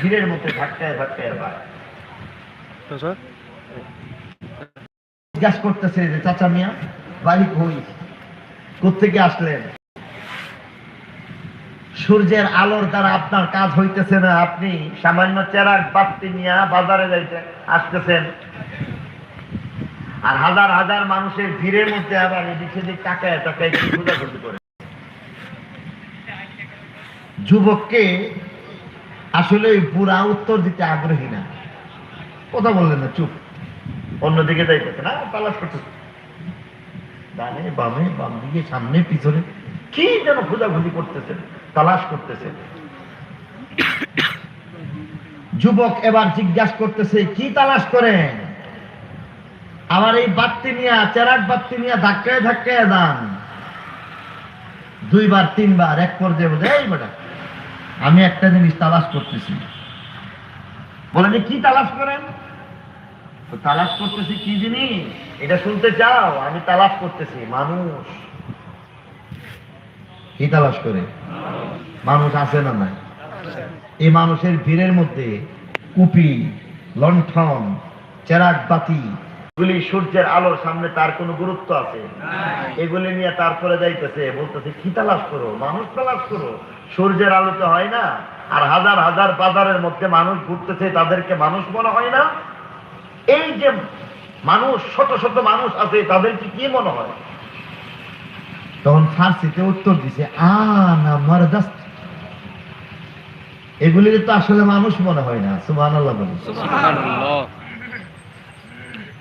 ভিড়ের মধ্যে ধাক্কায় ধাক্কায় জিজ্ঞাসা করতেছে যে চাচা মিয়া বাড়ি কই? কোথেকে আসলেন? সূর্যের আলোর দ্বারা আপনার কাজ হইতেছে না আপনি সামান্য চেরাক বাতি নিয়ে বাজারে যাইতে আসতেছেন। আর হাজার হাজার মানুষের ভিড়ের মধ্যে আবার এদিক সেদিক টাকায় টাকায় খোঁজাখুঁজি করে। যুবককে আসলে বুড়া উত্তর দিতে আগ্রহী না। কথা বললেন না, চুপ। অন্যদিকে যাইতেছে না তালাশ করতেছে ডানে, বামে, বাম দিকে, সামনে, পিছনে। কি যেন খোঁজাখুঁজি তালাশ যুবক এবার জিজ্ঞাসা করতেছে, কি তালাশ করেন আমার এই বাত্তি নিয়ে, চেরাক বাত্তি নিয়ে ধাক্কায় ধাক্কায় যান। দুইবার, তিনবার, এক পর্যায়ে এই বেটা আমি একটা জিনিস তালাশ করতেছি। বলেন যে কি তালাশ করেন? তালাশ করতেছি কি জিনিস? এটা শুনতে চাও, আমি তালাশ করতেছি, মানুষ। কি তালাশ করে? মানুষ আছে না নাই? এই মানুষের ভিড়ের মধ্যে কুপি, লণ্ঠন চেরাক বাতি এগুলি সূর্যের আলোর সামনে তার কোনো গুরুত্ব আছে? এগুলি নিয়ে তারপরে যাইতেছে, বলতেছে, কি তালাশ করো? মানুষ তালাশ করো? সূর্যের আলোতে হয় না? আর হাজার হাজার বাজারের মধ্যে মানুষ ঘুরতেছে, তাদেরকে মানুষ মনে হয় না? এই যে মানুষ, শত শত মানুষ আছে, তাদেরকে কি মনে হয়? তখন ফার্সিতে উত্তর দিছে, আনা মারদাস্ত। তো আসলে মানুষ মনে হয় না, সুবহানাল্লাহ বলে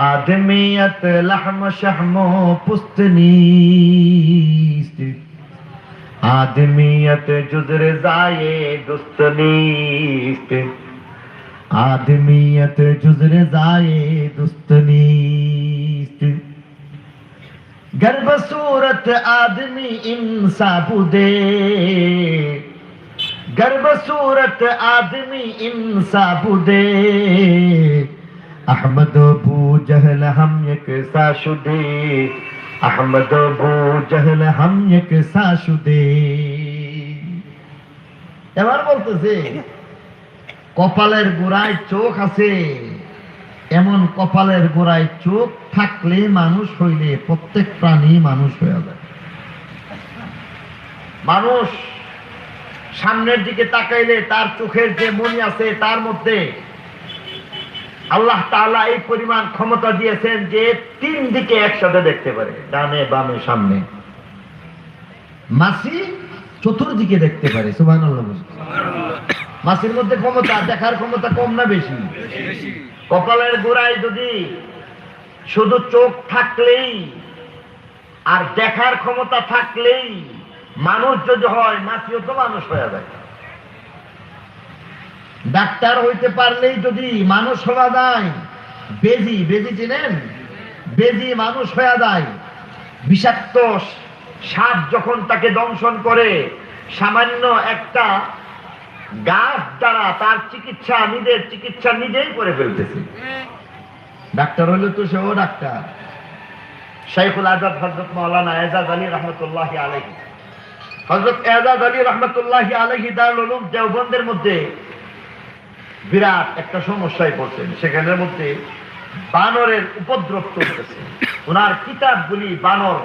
آدمیت لحم شحم و پست نیست آدمیت جزر زائے دست نیست۔ آدمیت جزر زائے دست نیست۔ گرب صورت آدمی انسا بودے۔ گرب صورت آدمی انسا بودے۔ احمد ابو جہل ہم یک سا شدے احمد ابو جہل ہم یک سا شدے এবার বলতেছে, কপালের গোড়ায় চোখ আছে। এমন কপালের গোড়ায় চোখ থাকলে মানুষ হইলে প্রত্যেক প্রাণী মানুষ হয়ে যায়। মানুষ সামনের দিকে তাকাইলে তার চোখের যে মনি আছে তার মধ্যে আল্লাহ তাআলা এই পরিমাণ ক্ষমতা দিয়েছেন যে তিন দিকে একসাথে দেখতে পারে, ডানে, বামে, সামনে। মাসি চতুর্দিকে দেখতে পারে বলুন। মাসির মধ্যে ক্ষমতা, দেখার ক্ষমতা কম না বেশি? কপালের গোড়ায় যদি শুধু চোখ থাকলেই আর দেখার ক্ষমতা থাকলেই মানুষ যদি হয়, মাসিও তো মানুষ হয়ে যায়। ডাক্তার হইতে পারলেই যদি মানুষ হওয়া যায়, বেজি বেজি চিনেন? বেজি মানুষ হয়ে যায়। বিষাক্ত সাপ যখন তাকে দংশন করে, সামান্য একটা গাছ দ্বারা তার চিকিৎসা, নিজের চিকিৎসা নিজেই করে ফেলতেছে। ডাক্তার হলে তো সেও ডাক্তার। শাইখুল আজাদ হজরত মৌলানা এজাজ আলী রহমতুল্লাহ আলহী হজরত এজাজ আলী রহমতুল্লাহ আলহী দারুল দেওবন্দের মধ্যে বিরাট একটা সমস্যায় পড়ছেন। সেখানের মধ্যে বানরের উপদ্রব চলতেছে। ওনার কিতাবগুলি বানর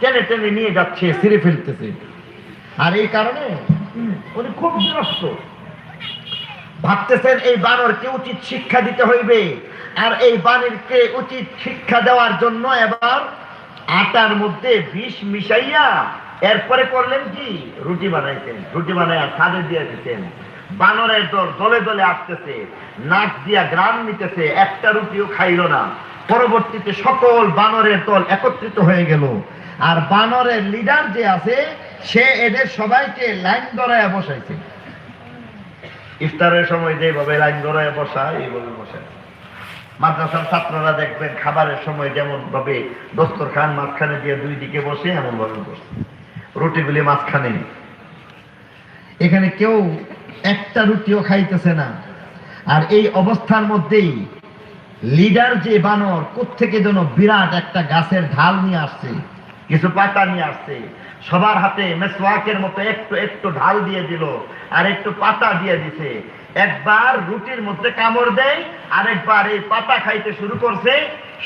টেনে টেনে নিয়ে যাচ্ছে, ছিঁড়ে ফেলতেছে। আর এই কারণে উনি খুব বিরক্ত ভাবতেছেন এই বানরকে উচিত শিক্ষা দিতে হইবে। আর এই বানরকে উচিত শিক্ষা দেওয়ার জন্য এবার আটার মধ্যে বিষ মিশাইয়া এরপরে করলেন কি? রুটি বানাইছেন রুটি বানাইয়া খাদে দিয়ে দিতেন। বানরের দল দলে দলে আসতেছে। নাক দিয়া গ্রাম নিতেছে, একটা রুটিও খাইল না। পরবর্তীতে সকল বানরের দল একত্রিত হয়ে গেল। আর বানরের লিডার যে আছে, সে এদের সবাইকে লাইন ধরায় বসাইছে। ইফতারের সময় যেভাবে লাইন ধরায় বসা এইভাবে বসে মাদ্রাসার ছাত্ররা দেখবেন, খাবারের সময় যেমন ভাবে দস্তরখান মাঝখানে দিয়ে দুই দিকে বসে এমন ভাবে বসে। রুটিগুলি মাঝখানে। এখানে কেউ একটা রুটিও খাইতেছে না। আর এই অবস্থার মধ্যেই লিডার যে বানর থেকে যেন বিরাট একটা গাছের ঢাল নিয়ে আসছে, কিছু পাতা নিয়ে আসছে, সবার হাতে মেসওয়াকের মতো একটু একটু ঢাল দিয়ে দিল আর একটু পাতা দিয়ে দিছে। একবার রুটির মধ্যে কামড় দেয়, আরেকবার এই পাতা খাইতে শুরু করছে,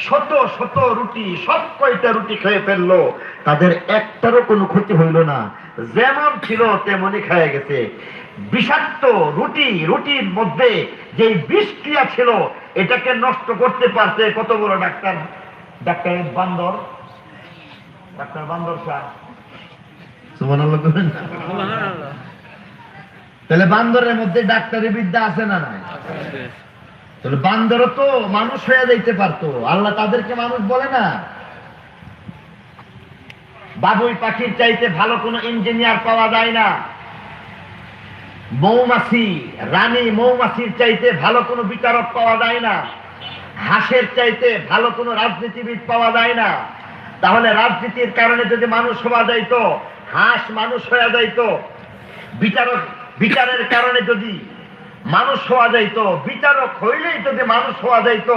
শত শত রুটি, সব কয়টা রুটি খেয়ে ফেলল, তাদের একটারও কোনো ক্ষতি হইল না। যেমন ছিল তেমনই খেয়ে গেছে। বিষাক্ত রুটি, রুটির মধ্যে যে বিষক্রিয়া ছিল, এটাকে নষ্ট করতে পারছে কত বড় ডাক্তার? ডাক্তার বান্দর? ডাক্তার বান্দর না? তাহলে বান্দরের মধ্যে ডাক্তারি বিদ্যা আছে না নাই? তাহলে বান্দরও তো মানুষ হয়ে যাইতে পারতো। আল্লাহ তাদেরকে মানুষ বলে না। বাবুই পাখির চাইতে ভালো কোনো ইঞ্জিনিয়ার পাওয়া যায় না। মৌমাছি, রানী মৌমাছির চাইতে ভালো কোনো বিচারক পাওয়া যায় না। হাঁসের চাইতে ভালো কোনো রাজনীতিবিদ পাওয়া যায় না। তাহলে রাজনীতির কারণে যদি মানুষ হওয়া যাইত, হাঁস মানুষ হয়ে যাইত, বিচারক, বিচারের কারণে যদি মানুষ হওয়া যাইত, বিচারক হইলেই যদি মানুষ হওয়া যাইত,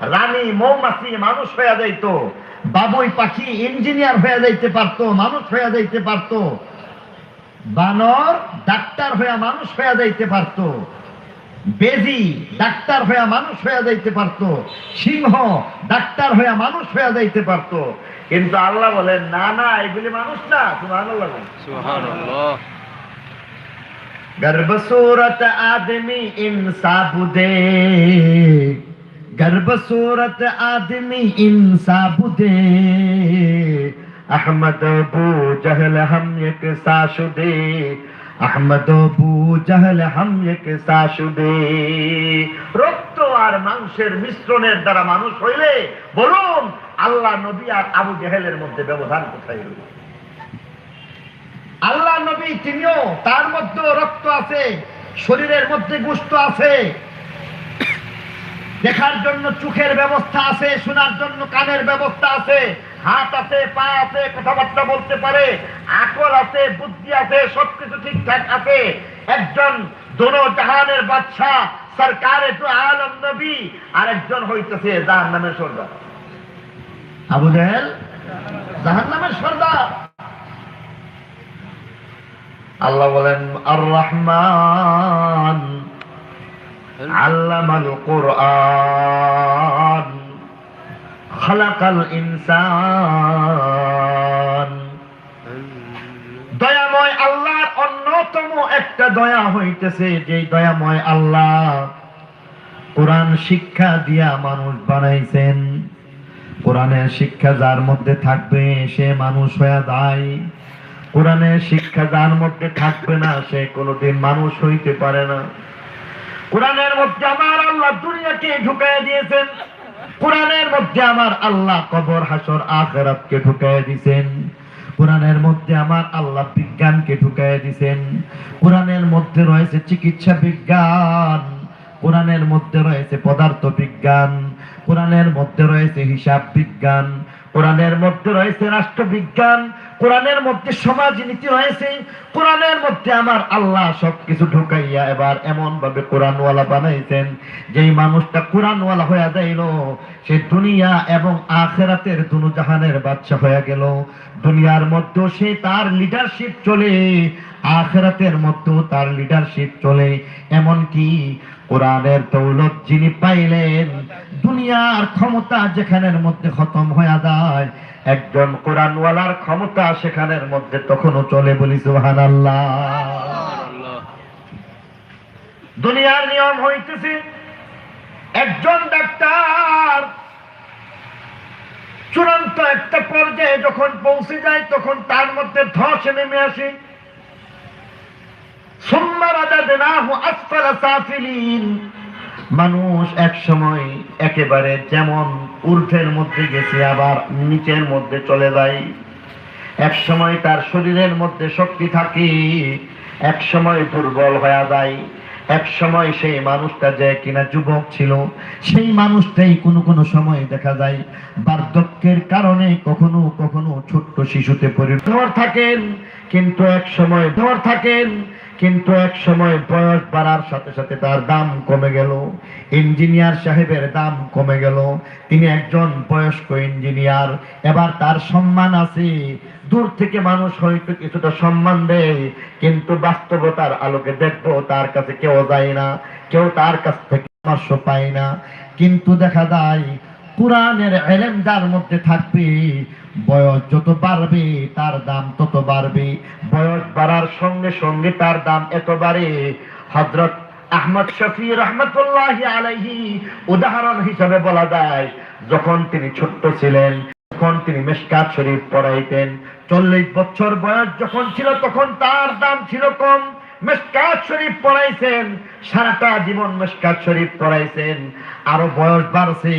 রানী মৌমাছি মানুষ হয়ে যাইত, বাবুই পাখি ইঞ্জিনিয়ার হয়ে যাইতে পারতো, মানুষ হয়ে যাইতে পারতো বানর ডাক্তার হয়ে মানুষ হয়ে যাইতে পারতো বেজি ডাক্তার হয়ে মানুষ হয়ে যাইতে পারতো সিংহ ডাক্তার হয়ে মানুষ হয়ে যাইতে পারতো কিন্তু আল্লাহ বলেন না না এগুলি মানুষ না তুমি আল্লাহ বলেন সুবহানাল্লাহ गर्भ सूरत आदमी इंसाफ दे गर्भ सूरत आदमी इंसाफ दे আহমদ বু জহল হম এক সাশু দে আহমদ বু জহল হম এক সাশু দে রক্ত আর মাংসের মিশ্রণের দ্বারা মানুষ হইলে বলুন, আল্লাহ নবী আর আবু জাহেলের মধ্যে ব্যবধান কোথায় হইল আল্লাহ নবী তিনিও তার মধ্যে রক্ত আছে, শরীরের মধ্যে গুষ্ট আছে। দেখার জন্য চোখের ব্যবস্থা আছে, শোনার জন্য কানের ব্যবস্থা আছে। হাত আছে, পা আছে, কথাবার্তা বলতে পারে, আকল আছে, বুদ্ধি আছে, সবকিছু ঠিকঠাক আছে। একজন দোনো জাহানের বাদশা সরকার একটু আলম নবী, আর একজন হইতেছে জাহান নামের সর্দার। আবু জাহেল জাহান নামের সর্দার। আল্লাহ বলেন আর রহমান আল্লামাল কোরআন। খালাকাল ইনসান। দয়াময় আল্লাহর অন্যতম একটা দয়া হইতেছে যে দয়াময় আল্লাহ কোরআন শিক্ষা দিয়া মানুষ বানাইছেন। কোরআনের শিক্ষা যার মধ্যে থাকবে, সে মানুষ হয়ে যায়। কোরআনের শিক্ষা যার মধ্যে থাকবে না, সে কোনোদিন মানুষ হইতে পারে না। কোরআনের মধ্যে আমার আল্লাহ দুনিয়াকে ঢুকাই দিয়েছেন। কোরআনের মধ্যে আমার আল্লাহ কবর, হাসর, আখেরাতকে ঢুকাই দিছেন। কোরআনের মধ্যে আমার আল্লাহ বিজ্ঞানকে ঢুকাই দিছেন। কোরআনের মধ্যে রয়েছে চিকিৎসা বিজ্ঞান। কোরআনের মধ্যে রয়েছে পদার্থ বিজ্ঞান। কোরআনের মধ্যে রয়েছে হিসাব বিজ্ঞান। কোরআনের মধ্যে রয়েছে রাষ্ট্রবিজ্ঞান। কোরআনের মধ্যে সমাজনীতি রয়েছে, কোরআনের মধ্যে আমার আল্লাহ সবকিছু ঢুকাইয়া এবার এমন ভাবে কোরআনওয়ালা বানাইছেন, যেই মানুষটা কোরআনওয়ালা হয়ে যাইল, সে দুনিয়া এবং আখেরাতের দুনু জাহানের বাচ্চা হয়ে গেল। দুনিয়ার মধ্যেও সে তার লিডারশিপ চলে, আখেরাতের মধ্যেও তার লিডারশিপ চলে। এমনকি কোরআনের দৌলত যিনি পাইলেন, দুনিয়ার ক্ষমতা যেখানের মধ্যে খতম হয়ে যায় একজন কোরআনওয়ালার ক্ষমতা সেখানের মধ্যে তখনও চলে বলি সুহান আল্লাহ দুনিয়ার নিয়ম হইতেছে, একজন ডাক্তার চূড়ান্ত একটা পর্যায়ে যখন পৌঁছে যায়, তখন তার মধ্যে ধস নেমে আসে। সোমবার রাজা দেনাহু আসফালা সাফিলিন। মানুষ এক সময় একেবারে যেমন ঊর্ধ্বের মধ্যে গেছে, আবার নিচের মধ্যে চলে যায়। এক সময় তার শরীরের মধ্যে শক্তি থাকে এক সময় দুর্বল হয়ে যায়। এক সময় সেই মানুষটা যে কিনা যুবক ছিল, সেই মানুষটাই কোনো কোনো সময় দেখা যায় বার্ধক্যের কারণে কখনো কখনো ছোট্ট শিশুতে পরিণত থাকেন, কিন্তু এক সময় ধর থাকেন কিন্তু এক সময় বয়স বাড়ার সাথে সাথে তার দাম কমে গেল। ইঞ্জিনিয়ার সাহেবের দাম কমে গেল। তিনি একজন বয়স্ক ইঞ্জিনিয়ার। এবার তার সম্মান আছে। দূর থেকে মানুষ হয়তো কিছুটা সম্মান দেয়, কিন্তু বাস্তবতার আলোকে দেখব তার কাছে কেউ যায় না, কেউ তার কাছ থেকে পায় না। কিন্তু দেখা যায় কোরআনের এলেম যার মধ্যে থাকবে, বয়স যত বাড়বে তার দাম তত বাড়বে। বয়স বাড়ার সঙ্গে সঙ্গে তার দাম এত বাড়ে। হজরত আহমদ শফি রহমতুল্লাহ আলাইহি উদাহরণ হিসাবে বলা যায়, যখন তিনি ছোট্ট ছিলেন, তখন তিনি মেশকাত শরীফ পড়াইতেন। চল্লিশ বছর বয়স যখন ছিল, তখন তার দাম ছিল কম। মেশকাত শরীফ পড়াইছেন, সারাটা জীবন মেশকাত শরীফ পড়াইছেন। আরও বয়স বাড়ছে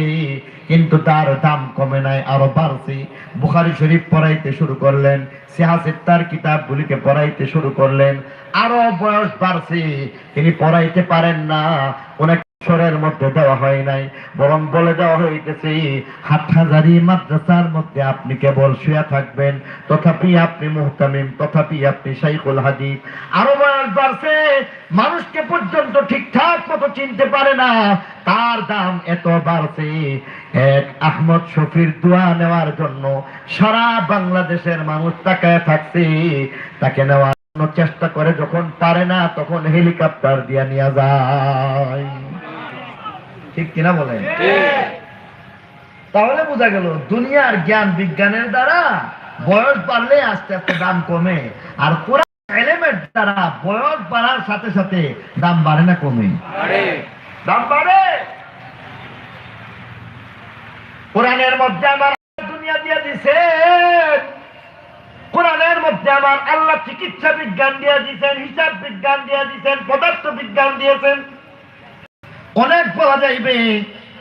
কিন্তু তার দাম কমে নাই, আরও বাড়ছে। বুখারি শরীফ পড়াইতে শুরু করলেন সিহাসিত্তার কিতাবগুলিকে পড়াইতে শুরু করলেন, আরও বয়স বাড়ছে। তিনি পড়াইতে পারেন না মধ্যে দেওয়া হয় নাই, বরং বলে দেওয়া হইতেছে মাদ্রাসার মধ্যে আপনি কেবল শুয়ে থাকবেন, তথাপি আপনি মুহতামিম, তথাপি আপনি আরও বয়স বাড়ছে, মানুষকে পর্যন্ত ঠিকঠাক মতো চিনতে পারে না, তার দাম এত বাড়ছে। এক আহমদ শফির দোয়া নেওয়ার জন্য সারা বাংলাদেশের মানুষ তাকায় থাকছে। তাকে নেওয়ার জন্য চেষ্টা করে যখন পারে না তখন হেলিকপ্টার দিয়ে নিয়ে যায়। ঠিক কিনা বলেন? তাহলে বোঝা গেল দুনিয়ার জ্ঞান বিজ্ঞানের দ্বারা বয়স বাড়লে আস্তে আস্তে দাম কমে আর কোরআন এলিমেন্ট দ্বারা বয়স বাড়ার সাথে সাথে দাম বাড়ে না কমে। দাম বাড়ে। কোরআনের মধ্যে আমার দুনিয়া দিয়ে দিছে। কোরআনের মধ্যে আমার আল্লাহ চিকিৎসা বিজ্ঞান দিয়ে দিয়েছেন হিসাব বিজ্ঞান দিয়ে দিয়েছেন পদার্থ বিজ্ঞান দিয়েছেন। অনেক বলা যাইবে,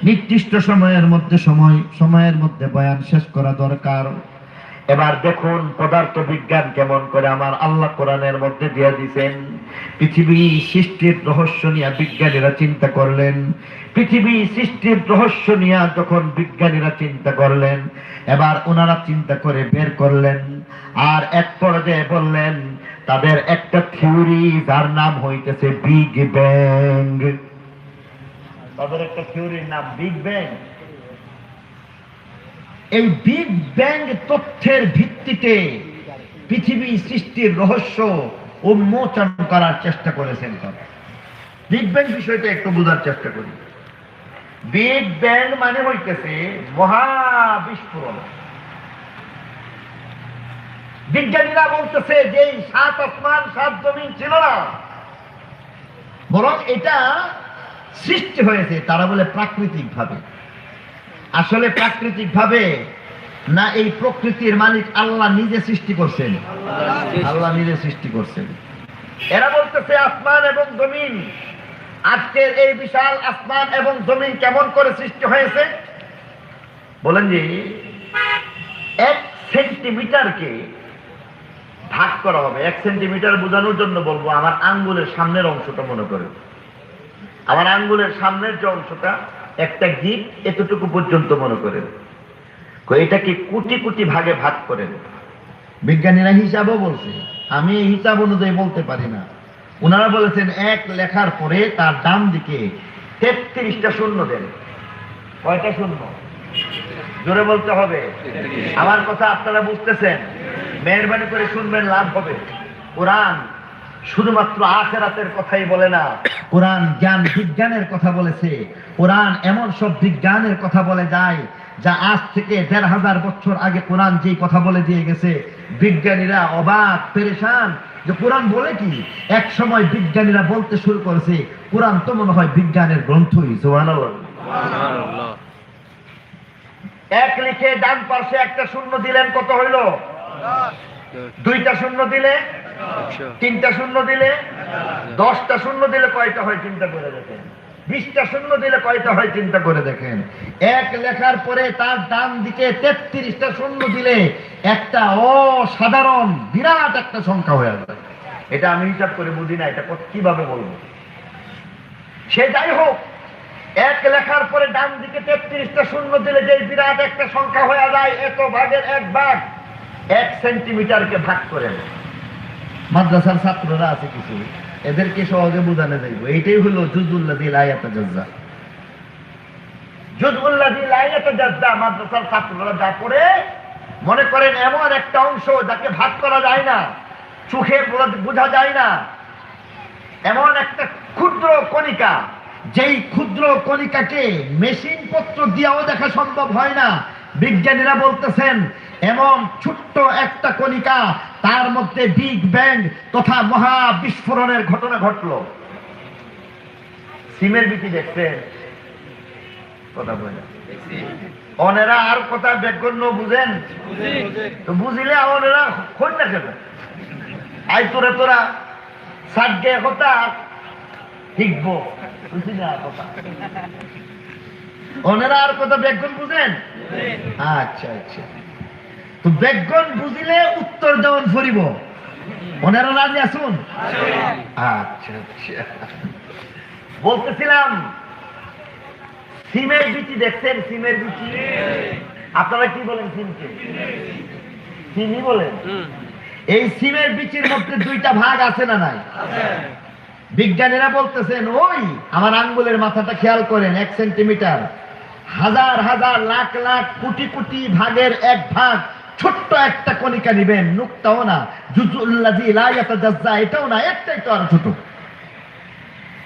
নির্দিষ্ট সময়ের মধ্যে সময়, সময়ের মধ্যে বয়ান শেষ করা দরকার। এবার দেখুন পদার্থ বিজ্ঞান কেমন করে আমার আল্লাহ কোরআনের মধ্যে দিয়ে দিছেন পৃথিবী সৃষ্টির রহস্য নিয়ে বিজ্ঞানীরা চিন্তা করলেন। পৃথিবী সৃষ্টির রহস্য নিয়ে যখন বিজ্ঞানীরা চিন্তা করলেন, এবার ওনারা চিন্তা করে বের করলেন আর এক পর্যায়ে বললেন, তাদের একটা থিওরি যার নাম হইতেছে বিগ ব্যাং। তাদের একটা থিওরির নাম বিগ ব্যাং। এই বিগ ব্যাং তথ্যের ভিত্তিতে পৃথিবী সৃষ্টির রহস্য উন্মোচন করার চেষ্টা করেছেন তারা। বিগ ব্যাং বিষয়টা একটু বোঝার চেষ্টা করি। বিগ ব্যাং মানে হইতেছে মহাবিস্ফোরণ। বিজ্ঞানীরা বলতেছে যে সাত আসমান, সাত জমিন ছিল না, বরং এটা সৃষ্টি হয়েছে, তারা বলে প্রাকৃতিক ভাবে আসলে প্রাকৃতিক ভাবে না এই প্রকৃতির মালিক আল্লাহ নিজে সৃষ্টি করছেন? আল্লাহ নিজে সৃষ্টি করছেন। এরা বলতেছে আসমান এবং জমিন। আজকের এই বিশাল আসমান এবং জমিন কেমন করে সৃষ্টি হয়েছে? বলেন যে, এক সেন্টিমিটারকে ভাগ করা হবে। এক সেন্টিমিটার বোঝানোর জন্য বলব, আমার আঙ্গুলের সামনের অংশটা মনে করে। আমার আঙ্গুলের সামনের যে অংশটা একটা গিট এতটুকু পর্যন্ত মনে করেন। এটাকে কোটি কোটি ভাগে ভাগ করেন? বিজ্ঞানীরা হিসাবও বলছে। আমি হিসাব অনুযায়ী বলতে পারি না। ওনারা বলেছেন, এক লেখার পরে তার ডান দিকে তেত্রিশটা শূন্য দেন। কয়টা শূন্য? জোরে বলতে হবে। আমার কথা আপনারা বুঝতেছেন। মেহরবানি করে শুনবেন, লাভ হবে। কোরআন শুধুমাত্র আখেরাতের কথাই বলে না। কোরআন জ্ঞান বিজ্ঞানের কথা বলেছে। কোরআন এমন সব বিজ্ঞানের কথা বলে যায় যা আজ থেকে দেড় হাজার বছর আগে কোরআন যেই কথা বলে দিয়ে গেছে। বিজ্ঞানীরা অবাক পেরেশান যে কোরআন বলে কি? এক সময় বিজ্ঞানীরা বলতে শুরু করেছে কোরআন তো মনে হয় বিজ্ঞানের গ্রন্থই এক লিখে ডান পাশে একটা শূন্য দিলেন কত হইল? দুইটা শূন্য দিলে? তিনটা শূন্য দিলে, দশটা শূন্য দিলে কয়টা হয় চিন্তা করে দেখেন? বিশটা শূন্য দিলে কয়টা হয় চিন্তা করে দেখেন? এক লেখার পরে তার ডান দিকে তেত্রিশটা শূন্য দিলে একটা অসাধারণ, বিরাট একটা সংখ্যা হয়ে যাবে। এটা আমি হিসাব করে বুঝি না, এটা কীভাবে বলব? সে যাই হোক, এক লেখার পরে ডান দিকে তেত্রিশটা শূন্য দিলে যে বিরাট একটা সংখ্যা হয়ে যায়, এত ভাগের এক ভাগ, এক সেন্টিমিটারকে ভাগ করে নেয়। মাদ্রাসার ছাত্ররা আছে কিছু, এদেরকে সহজে বোঝানো যাইব। এইটাই হলো জুজুল্লাহ দিল আয়াত জাজ্জা। জুজুল্লাহ দিল আয়াত জাজ্জা মাদ্রাসার ছাত্ররা যা করে, মনে করেন এমন একটা অংশ যাকে ভাগ করা যায় না, চোখে বোঝা- যায় না, এমন একটা ক্ষুদ্র কণিকা, যেই ক্ষুদ্র কণিকাকে মেশিন পত্র দিয়েও দেখা সম্ভব হয় না। বিজ্ঞানীরা বলতেছেন এমন ছোট্ট একটা কণিকা তার মধ্যে বিগ ব্যাং তথা মহা বিস্ফোরণের ঘটনা ঘটলো। সিমের বিটি দেখছেন কথা বলে অনেরা আর কথা ব্যাকরণ বুঝেন? তো বুঝিলে অনেরা খোঁজ না কেন? আই তোরা তোরা সাজ্ঞে কথা শিখব। বুঝি না কথা? ওনারা আর কথা ব্যাকরণ বুঝেন। আচ্ছা আচ্ছা। তো ব্যাকরণ বুঝিলে উত্তর যেমন ফরিব ওনারা রাজি আসুন আচ্ছা আচ্ছা। বলতেছিলাম, সিমের বিচি দেখছেন? সিমের বিচি? আপনারা কি বলেন সিমকে? সিমি বলেন, এই সিমের বিচির মধ্যে দুইটা ভাগ আছে না নাই? বিজ্ঞানীরা বলতেছেন, ওই, আমার আঙ্গুলের মাথাটা খেয়াল করেন, এক সেন্টিমিটার। হাজার হাজার, লাখ লাখ, কোটি কোটি ভাগের এক ভাগ ছোট্ট একটা কণিকা নিবেন নুকটাও না। জুজুল্লাজি লাইয়াতা জাজ্জা এটাও না, একটাই তো আরও ছোট।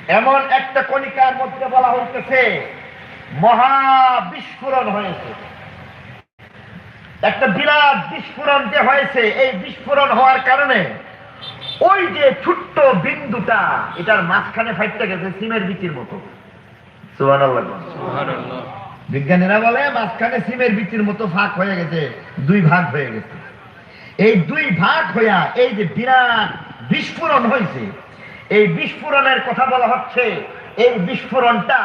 এমন একটা কণিকার মধ্যে বলা হইতেছে মহা বিস্ফোরণ হয়েছে। একটা বিরাট বিস্ফোরণ যে হয়েছে, এই বিস্ফোরণ হওয়ার কারণে ওই যে ছোট্ট বিন্দুটা, এটার মাঝখানে ফাইটটা গেছে, সিমের বিচির মতো। সুবহানাল্লাহ। সুবহানাল্লাহ। বিজ্ঞানীরা বলে, মাঝখানে সিমের বিচির মতো ভাগ হয়ে গেছে, দুই ভাগ হয়ে গেছে। এই দুই ভাগ হইয়া এই যে বিরাট বিস্ফোরণ হয়েছে এই বিস্ফোরণের কথা বলা হচ্ছে, এই বিস্ফোরণটা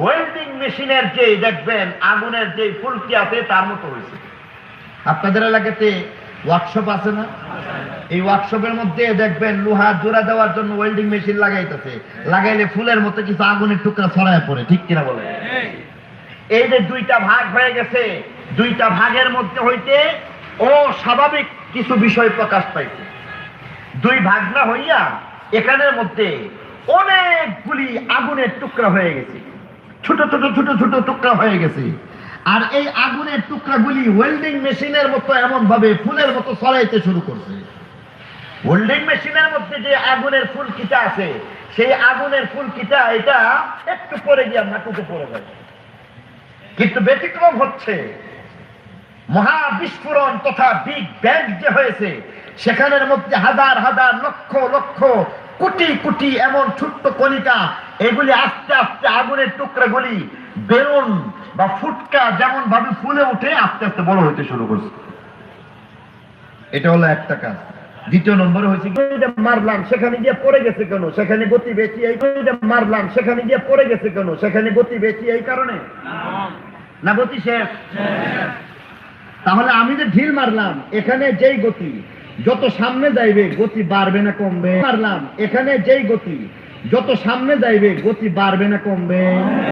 ওয়েল্ডিং মেশিনের যে, দেখবেন, আগুনের যে ফুলকি আছে, তার মতো হয়েছে আপনাদের এলাকাতে ওয়ার্কশপ আছে না? এই ওয়ার্কশপের মধ্যে দেখবেন লোহা জোড়া দেওয়ার জন্য ওয়েল্ডিং মেশিন লাগাইতেছে। লাগাইলে ফুলের মতো কিছু আগুনের টুকরা ছড়ায় পড়ে, ঠিক কিনা বলে এই যে দুইটা ভাগ হয়ে গেছে, দুইটা ভাগের মধ্যে হইতে ও স্বাভাবিক কিছু বিষয় প্রকাশ পাইছে। দুই ভাগ না হইয়া এখানের মধ্যে অনেকগুলি আগুনের টুকরা হয়ে গেছে। ছোট ছোট ছোট ছোট টুকরা হয়ে গেছে। আর এই আগুনের টুকরাগুলি ওয়েল্ডিং মেশিনের মতো এমন ভাবে ফুলের মতো ছড়াইতে শুরু করছে। ওয়েল্ডিং মেশিনের মধ্যে যে আগুনের ফুলকিটা আছে, সেই আগুনের ফুলকিটা এটা একটু পরে গিয়ে মাটিতে পড়ে যায় কিন্তু ব্যতিক্রম হচ্ছে। মহা বিস্ফোরণ তথা বিগ ব্যাং যে হয়েছে, সেখানের মধ্যে হাজার হাজার লক্ষ লক্ষ কোটি কোটি এমন ছোট্ট কণিকা, এগুলি আস্তে আস্তে আগুনের টুকরাগুলি বেলুন বা ফুটকা যেমন ভাবে ফুলে উঠে আস্তে আস্তে বড় হতে শুরু করছে। এটা হলো একটা কাজ। দ্বিতীয় নম্বরে হয়েছে মারলাম, সেখানে গিয়ে পড়ে গেছে কেন? সেখানে গতি বেশি, এই মারলাম, সেখানে গিয়ে পড়ে গেছে কেন? সেখানে গতি বেশি এই কারণে? না গতি শেষ? তাহলে আমি যে ঢিল মারলাম, এখানে যেই গতি, যত সামনে যাইবে, গতি বাড়বে না কমবে। মারলাম, এখানে যেই গতি, যত সামনে যাইবে, গতি বাড়বে না কমবে।